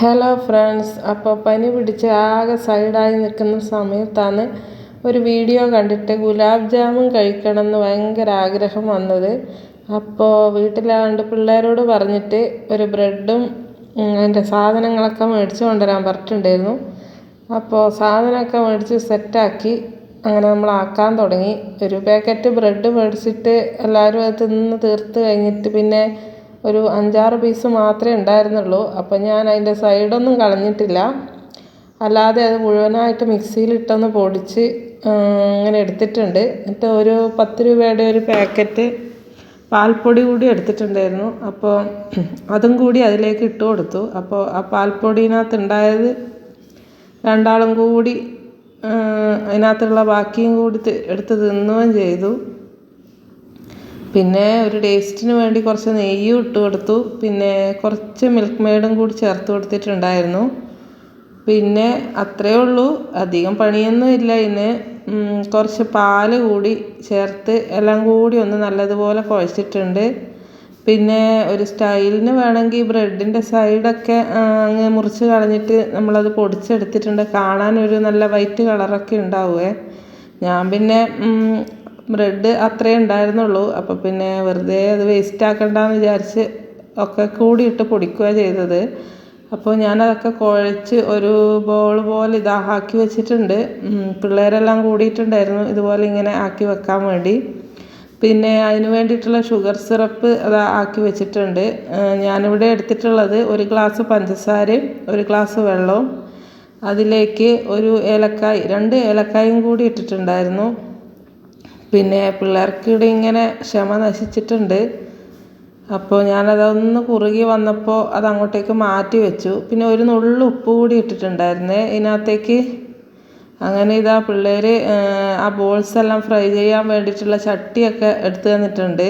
Hello friends അപ്പോൾ പനി പിടിച്ച് ആകെ സൈഡായി നിൽക്കുന്ന സമയത്താണ് ഒരു വീഡിയോ കണ്ടിട്ട് ഗുലാബ് ജാമുൻ കഴിക്കണം എന്ന് ഭയങ്കര ആഗ്രഹം വന്നത്. അപ്പോൾ വീട്ടിലാണ്ട് പിള്ളേരോട് പറഞ്ഞിട്ട് ഒരു ബ്രെഡും അതിന്റെ സാധനങ്ങളൊക്കെ മേടിച്ച് കൊണ്ടുവരാൻ പറഞ്ഞിട്ടുണ്ടായിരുന്നു. അപ്പോൾ സാധനമൊക്കെ മേടിച്ച് സെറ്റാക്കി അങ്ങനെ നമ്മൾ ആക്കാൻ തുടങ്ങി. ഒരു പാക്കറ്റ് ബ്രെഡ് മേടിച്ചിട്ട് എല്ലാവരും അത് തിന്ന് തീർത്ത് കഴിഞ്ഞിട്ട് പിന്നെ ഒരു അഞ്ചാറ് പീസ് മാത്രമേ ഉണ്ടായിരുന്നുള്ളൂ. അപ്പോൾ ഞാൻ അതിന്റെ സൈഡൊന്നും കളഞ്ഞിട്ടില്ല. അല്ലാതെ അത് മുഴുവനായിട്ട് മിക്സിയിലിട്ടൊന്ന് പൊടിച്ച് അങ്ങനെ എടുത്തിട്ടുണ്ട്. എന്നിട്ട് ഒരു പത്ത് രൂപയുടെ ഒരു പാക്കറ്റ് പാൽപ്പൊടി കൂടി എടുത്തിട്ടുണ്ടായിരുന്നു. അപ്പോൾ അതും കൂടി അതിലേക്ക് ഇട്ട് കൊടുത്തു. അപ്പോൾ ആ പാൽപ്പൊടിയിനകത്ത് ഉണ്ടായത് രണ്ടാളും കൂടി അതിനകത്തുള്ള ബാക്കിയും കൂടി എടുത്ത് തിന്നുകയും ചെയ്തു. പിന്നെ ഒരു ടേസ്റ്റിന് വേണ്ടി കുറച്ച് നെയ്യും ഇട്ട് കൊടുത്തു. പിന്നെ കുറച്ച് മിൽക്ക് മെയ്ഡും കൂടി ചേർത്ത് കൊടുത്തിട്ടുണ്ടായിരുന്നു. പിന്നെ അത്രയേ ഉള്ളൂ. അധികം പണിയൊന്നും ഇല്ല ഇതിന് കുറച്ച് പാൽ കൂടി ചേർത്ത് എല്ലാം കൂടി ഒന്ന് നല്ലതുപോലെ കുഴച്ചിട്ടുണ്ട്. പിന്നെ ഒരു സ്റ്റൈലിന് വേണമെങ്കിൽ ബ്രെഡിന്റെ സൈഡൊക്കെ അങ്ങ് മുറിച്ച് കളഞ്ഞിട്ട് നമ്മളത് പൊടിച്ചെടുത്തിട്ടുണ്ട്. കാണാൻ ഒരു നല്ല വൈറ്റ് കളറൊക്കെ ഉണ്ടാവുമേ ഞാൻ പിന്നെ ബ്രെഡ് അത്രയേ ഉണ്ടായിരുന്നുള്ളൂ. അപ്പോൾ പിന്നെ വെറുതെ അത് വേസ്റ്റ് ആക്കണ്ടെന്ന് വിചാരിച്ച് ഒക്കെ കൂടിയിട്ട് പൊടിക്കുകയാണ് ചെയ്തത്. അപ്പോൾ ഞാനതൊക്കെ കുഴച്ച് ഒരു ബോൾ പോലെ ഇതാ ആക്കി വെച്ചിട്ടുണ്ട്. പിള്ളേരെല്ലാം കൂടിയിട്ടുണ്ടായിരുന്നു. ഇതുപോലെ ഇങ്ങനെ ആക്കി വെക്കാൻ വേണ്ടി. പിന്നെ അതിന് വേണ്ടിയിട്ടുള്ള ഷുഗർ സിറപ്പ് അത് ആക്കി വെച്ചിട്ടുണ്ട്. ഞാനിവിടെ എടുത്തിട്ടുള്ളത് ഒരു ഗ്ലാസ് പഞ്ചസാരയും ഒരു ഗ്ലാസ് വെള്ളവും അതിലേക്ക് ഒരു ഏലക്കായ് രണ്ട് ഏലക്കായും കൂടി ഇട്ടിട്ടുണ്ടായിരുന്നു. പിന്നെ പിള്ളേർക്ക് ഇവിടെ ഇങ്ങനെ ക്ഷമ നശിച്ചിട്ടുണ്ട്. അപ്പോൾ ഞാനതൊന്ന് കുറുകി വന്നപ്പോൾ അത് അങ്ങോട്ടേക്ക് മാറ്റി വെച്ചു. പിന്നെ ഒരു നുള്ളു ഉപ്പ് കൂടി ഇട്ടിട്ടുണ്ടായിരുന്നേ ഇതിനകത്തേക്ക്. അങ്ങനെ ഇതാ പിള്ളേർ ആ ബോൾസ് എല്ലാം ഫ്രൈ ചെയ്യാൻ വേണ്ടിയിട്ടുള്ള ചട്ടിയൊക്കെ എടുത്തു തന്നിട്ടുണ്ട്.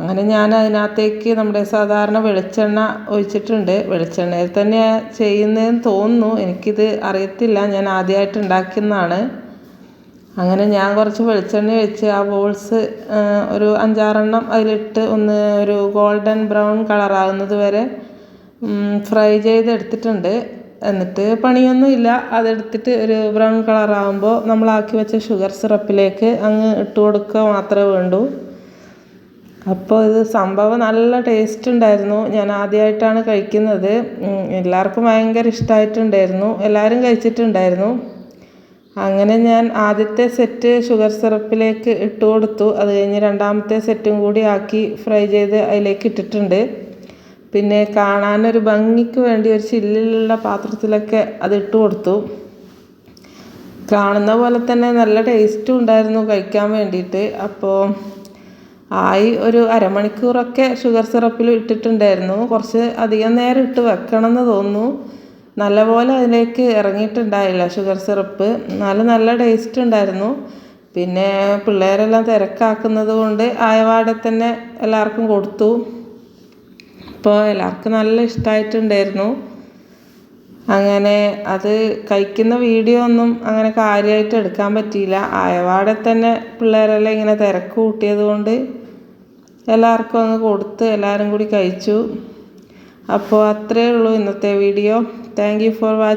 അങ്ങനെ ഞാൻ അതിനകത്തേക്ക് നമ്മുടെ സാധാരണ വെളിച്ചെണ്ണ ഒഴിച്ചിട്ടുണ്ട്. വെളിച്ചെണ്ണയിൽ തന്നെ ചെയ്യുന്നതെന്ന് തോന്നുന്നു. എനിക്കിത് അറിയത്തില്ല. ഞാൻ ആദ്യമായിട്ട് ഉണ്ടാക്കുന്നതാണ് അങ്ങനെ ഞാൻ കുറച്ച് വെളിച്ചെണ്ണ ഒഴിച്ച് ആ ബോൾസ് ഒരു അഞ്ചാറെണ്ണം അതിലിട്ട് ഒന്ന് ഒരു ഗോൾഡൻ ബ്രൗൺ കളറാകുന്നത് വരെ ഫ്രൈ ചെയ്തെടുത്തിട്ടുണ്ട്. എന്നിട്ട് പണിയൊന്നും ഇല്ല. അതെടുത്തിട്ട് ഒരു ബ്രൗൺ കളറാകുമ്പോൾ നമ്മളാക്കി വെച്ച ഷുഗർ സിറപ്പിലേക്ക് അങ്ങ് ഇട്ട് കൊടുക്കുക മാത്രമേ വേണ്ടൂ. അപ്പോൾ ഇത് സംഭവം നല്ല ടേസ്റ്റ് ഉണ്ടായിരുന്നു. ഞാൻ ആദ്യമായിട്ടാണ് കഴിക്കുന്നത്. എല്ലാവർക്കും ഭയങ്കര ഇഷ്ടമായിട്ടുണ്ടായിരുന്നു എല്ലാവരും കഴിച്ചിട്ടുണ്ടായിരുന്നു. അങ്ങനെ ഞാൻ ആദ്യത്തെ സെറ്റ് ഷുഗർ സിറപ്പിലേക്ക് ഇട്ട് കൊടുത്തു. അത് കഴിഞ്ഞ് രണ്ടാമത്തെ സെറ്റും കൂടി ആക്കി ഫ്രൈ ചെയ്ത് അതിലേക്ക് ഇട്ടിട്ടുണ്ട്. പിന്നെ കാണാനൊരു ഭംഗിക്ക് വേണ്ടി ഒരു ചില്ലിലുള്ള പാത്രത്തിലൊക്കെ അത് ഇട്ട് കൊടുത്തു. കാണുന്ന പോലെ തന്നെ നല്ല ടേസ്റ്റും ഉണ്ടായിരുന്നു കഴിക്കാൻ വേണ്ടിയിട്ട്. അപ്പോൾ ആയി ഒരു അരമണിക്കൂറൊക്കെ ഷുഗർ സിറപ്പിൽ ഇട്ടിട്ടുണ്ടായിരുന്നു. കുറച്ച് അധികം നേരം ഇട്ട് വെക്കണം എന്ന് തോന്നുന്നു. നല്ലപോലെ അതിലേക്ക് ഇറങ്ങിയിട്ടുണ്ടായില്ല. Sugar syrup. നല്ല നല്ല ടേസ്റ്റ് ഉണ്ടായിരുന്നു. പിന്നെ പിള്ളേരെല്ലാം തിരക്കാക്കുന്നത് കൊണ്ട് ആയവാടെ തന്നെ എല്ലാവർക്കും കൊടുത്തു. അപ്പോൾ എല്ലാവർക്കും നല്ല ഇഷ്ടമായിട്ടുണ്ടായിരുന്നു അങ്ങനെ അത് കഴിക്കുന്ന വീഡിയോ ഒന്നും അങ്ങനെ കാര്യമായിട്ട് എടുക്കാൻ പറ്റിയില്ല. ആയവാടെ തന്നെ പിള്ളേരെല്ലാം ഇങ്ങനെ തിരക്ക് കൂട്ടിയത് കൊണ്ട് എല്ലാവർക്കും അങ്ങ് കൊടുത്ത് എല്ലാവരും കൂടി കഴിച്ചു. അപ്പോൾ അത്രയേ ഉള്ളൂ ഇന്നത്തെ video. Thank you for watching